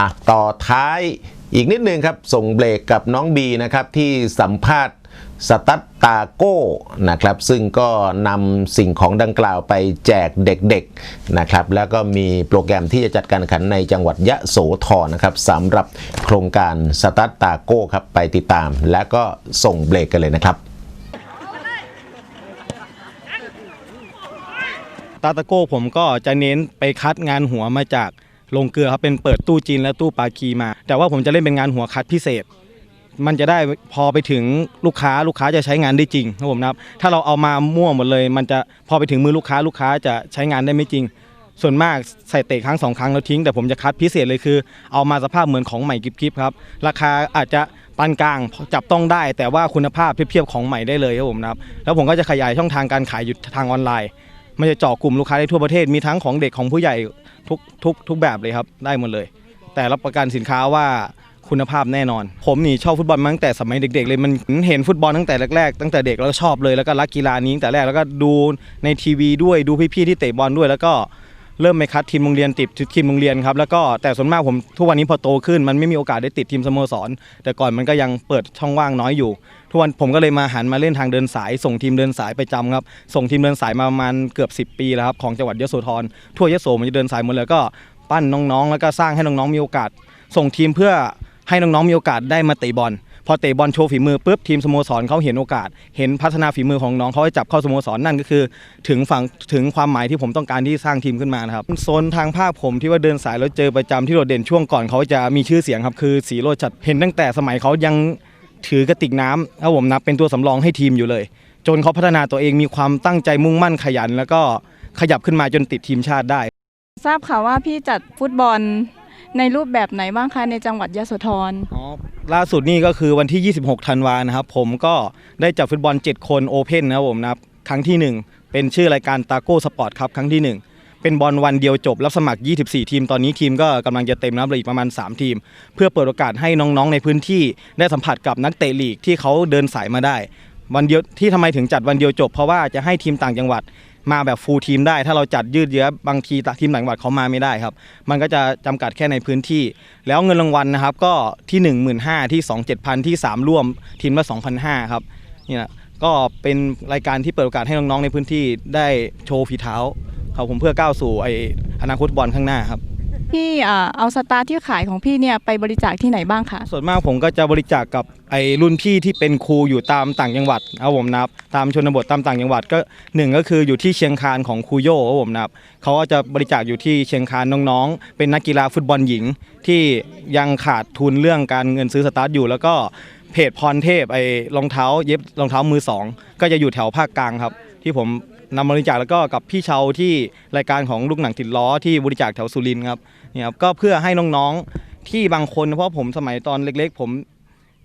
อะต่อท้ายอีกนิดนึงครับ ส่งเบรกกับน้องบีนะครับที่สัมภาษณ์สตัตตาโก้นะครับ ซึ่งก็นำสิ่งของดังกล่าวไปแจกเด็กๆนะครับ แล้วก็มีโปรแกรมที่จะจัดการขันในจังหวัดยะโสธรนะครับสำหรับโครงการสตัตตาโก้ครับไปติดตาม แล้วก็ส่งเบรกกันเลยนะครับตาตะโก้ผมก็จะเน้นไปคัดงานหัวมาจาก โรงเกลือครับเป็นเปิดตู้จีนและตู้ปากีมา แต่ว่าผมจะเล่นเป็นงานหัวคัดพิเศษ มันจะได้พอไปถึงลูกค้าลูกค้าจะใช้งานได้จริงครับผมนะครับถ้าเราเอามามั่วหมดเลย มันจะพอไปถึงมือลูกค้าลูกค้าจะใช้งานได้ไม่จริง ส่วนมากใส่เตะครั้งสองครั้งแล้วทิ้งแต่ผมจะคัดพิเศษเลยคือ เอามาสภาพเหมือนของใหม่กิบๆครับราคาอาจจะปานกลางจับต้องได้ แต่ว่าคุณภาพเทียบๆของใหม่ได้เลยครับผมนะครับแล้วผมก็จะขยายช่องทางการขายอยู่ทางออนไลน์มันจะเจาะกลุ่มลูกค้าได้ทั่วประเทศมีทั้งของเด็กของผู้ใหญ่ ทุกทุกทุกแบบเลยครับ ได้หมดเลย แต่รับประกันสินค้าว่าคุณภาพแน่นอน ผมนี่ชอบฟุตบอลมาตั้งแต่สมัยเด็ก ๆ เลยมันเห็นฟุตบอลตั้งแต่แรกๆตั้งแต่เด็กแล้วก็ชอบเลยแล้วก็รักกีฬานี้ตั้งแต่แรกแล้วก็ดูในทีวีด้วยดูพี่ๆที่เตะบอลด้วยแล้วก็ เริ่มไปคัดทีมโรงเรียนติดทีมโรงเรียนครับแล้วก็แต่ส่วนมากผมทุกวันนี้พอโตขึ้น มันไม่มีโอกาสได้ติดทีมสโมสร แต่ก่อนมันก็ยังเปิดช่องว่างน้อยอยู่ ทุกวันผมก็เลยมาหันมาเล่นทางเดินสาย ส่งทีมเดินสายไปจำครับส่งทีมเดินสายมาประมาณเกือบ 10 ปีแล้วครับของจังหวัดยโสธรทั่วยโสมันจะเดินสายหมดเลยก็ปั้นน้องๆ แล้วก็สร้างให้น้องๆมีโอกาส ส่งทีมเพื่อให้น้องๆมีโอกาสได้มาเตะบอล พอเตะบอลโชว์ฝีมือปุ๊บทีมสโมสรเขาเห็นโอกาส เห็นพัฒนาฝีมือของน้องเขาให้จับเข้าสโมสรนั่นก็คือ ถึงฝั่งถึงความหมายที่ผมต้องการที่สร้างทีมขึ้นมานะครับโซนทางภาคผมที่ว่าเดินสายแล้วเจอประจำที่โดดเด่นช่วงก่อนเขาจะมีชื่อเสียงครับคือสีโรถจัดเห็นตั้งแต่สมัยเขายังถือกระติกน้ำถ้าผมนับเป็นตัวสำรองให้ทีมอยู่เลย จนเขาพัฒนาตัวเองมีความตั้งใจมุ่งมั่นขยัน แล้วก็ขยับขึ้นมาจนติดทีมชาติได้ ทราบข่าวว่าพี่จัดฟุตบอล ในรูปแบบไหนบ้างคะในจังหวัดยะโสธรอ๋อล่าสุดนี่ก็คือวันที่ 26 ธันวานะครับ ผมก็ได้จับฟุตบอล 7 คนโอเพ่นนะครับผมนะครับครั้งที่ 1 เป็นชื่อรายการตาโก้สปอร์ตครับครั้งที่ 1เป็นบอลวันเดียวจบรับสมัคร 24 ทีม ตอนนี้ทีมก็กำลังจะเต็มแล้วเหลืออีกประมาณ 3 ทีม เพื่อเปิดโอกาสให้น้องๆในพื้นที่ได้สัมผัสกับนักเตะลีกที่เขาเดินสายมาได้ วันเดียวที่ทำไมถึงจัดวันเดียวจบ เพราะว่าจะให้ทีมต่างจังหวัด มาแบบฟูลทีมได้ ถ้าเราจัดยืดเยื้อบางทีทีมต่างจังหวัดเขามาไม่ได้ครับ มันก็จะจำกัดแค่ในพื้นที่ แล้วเงินรางวัลนะครับ ก็ที่ 1 5 0 0 0ที่2 7,000ที่ 3 ร่วมทีมละ2,500ครับนี่นะก็เป็นรายการที่เปิดโอกาสให้น้องๆในพื้นที่ได้โชว์ฝีเท้าครับผมเพื่อก้าวสู่ไออนาคตบอลข้างหน้าครับ พี่เอาสตาร์ที่ขายของพี่เนี่ยไปบริจาคที่ไหนบ้างคะส่วนมากผมก็จะบริจาคกับไอ้รุ่นพี่ที่เป็นครูอยู่ตามต่างจังหวัดครับผมนะครับตามชนบทตามต่างจังหวัดก็หนึ่งก็คืออยู่ที่เชียงคานของครูโย่ครับผมนะครับเขาก็จะบริจาคอยู่ที่เชียงคานน้องๆ เป็นนักกีฬาฟุตบอลหญิง ที่ยังขาดทุนเรื่องการเงินซื้อสตาร์ทอยู่ แล้วก็เพจพรเทพไอ้รองเท้าเย็บรองเท้ามือสองก็จะอยู่แถวภาคกลางครับ ที่ผม นำบริจาคแล้วก็กับพี่เชาที่รายการของลูกหนังติดล้อที่บริจาคแถวสุรินทร์ครับเนี่ยครับก็เพื่อให้น้องๆที่บางคนเพราะผมสมัยตอนเล็ก ๆ ผม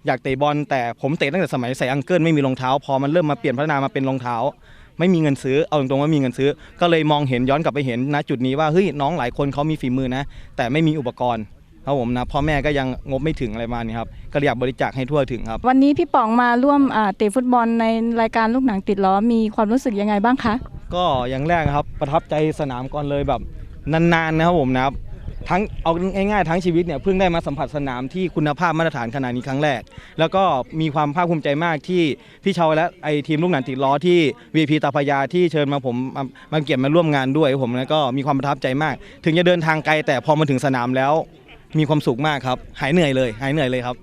อยากเตะบอลแต่ผมเตะตั้งแต่สมัยใส่อังเกิลไม่มีรองเท้า พอมันเริ่มมาเปลี่ยนพัฒนามาเป็นรองเท้า ไม่มีเงินซื้อเอาตรงๆว่ามีเงินซื้อ ก็เลยมองเห็นย้อนกลับไปเห็นณจุดนี้ว่าเฮ้ยน้องหลายคนเขามีฝีมือนะ แต่ไม่มีอุปกรณ์ ครับผมนะพ่อแม่ก็ยังงบไม่ถึงอะไรประมาณนี้ครับก็เลยอยากบริจาคให้ทั่วถึงครับ วันนี้พี่ป๋องมาร่วมอ่าเตะฟุตบอลในรายการลูกหนังติดล้อมีความรู้สึกยังไงบ้างคะก็อย่างแรกนะครับประทับใจสนามก่อนเลยแบบนานๆนะครับผมนะครับทั้งเอาง่ายๆทั้งชีวิตเนี่ยเพิ่งได้มาสัมผัสสนามที่คุณภาพมาตรฐานขนาดนี้ครั้งแรก แล้วก็มีความภาคภูมิใจมากที่พี่เชาและไอทีมลูกหนังติดล้อที่ VP ตาพยาที่เชิญมาผมมามาเกียรติมาร่วมงานด้วยผมแล้วก็มีความประทับใจมาก ถึงจะเดินทางไกลแต่พอมาถึงสนามแล้ว มีความสุขมากครับ หายเหนื่อยเลย หายเหนื่อยเลยครับ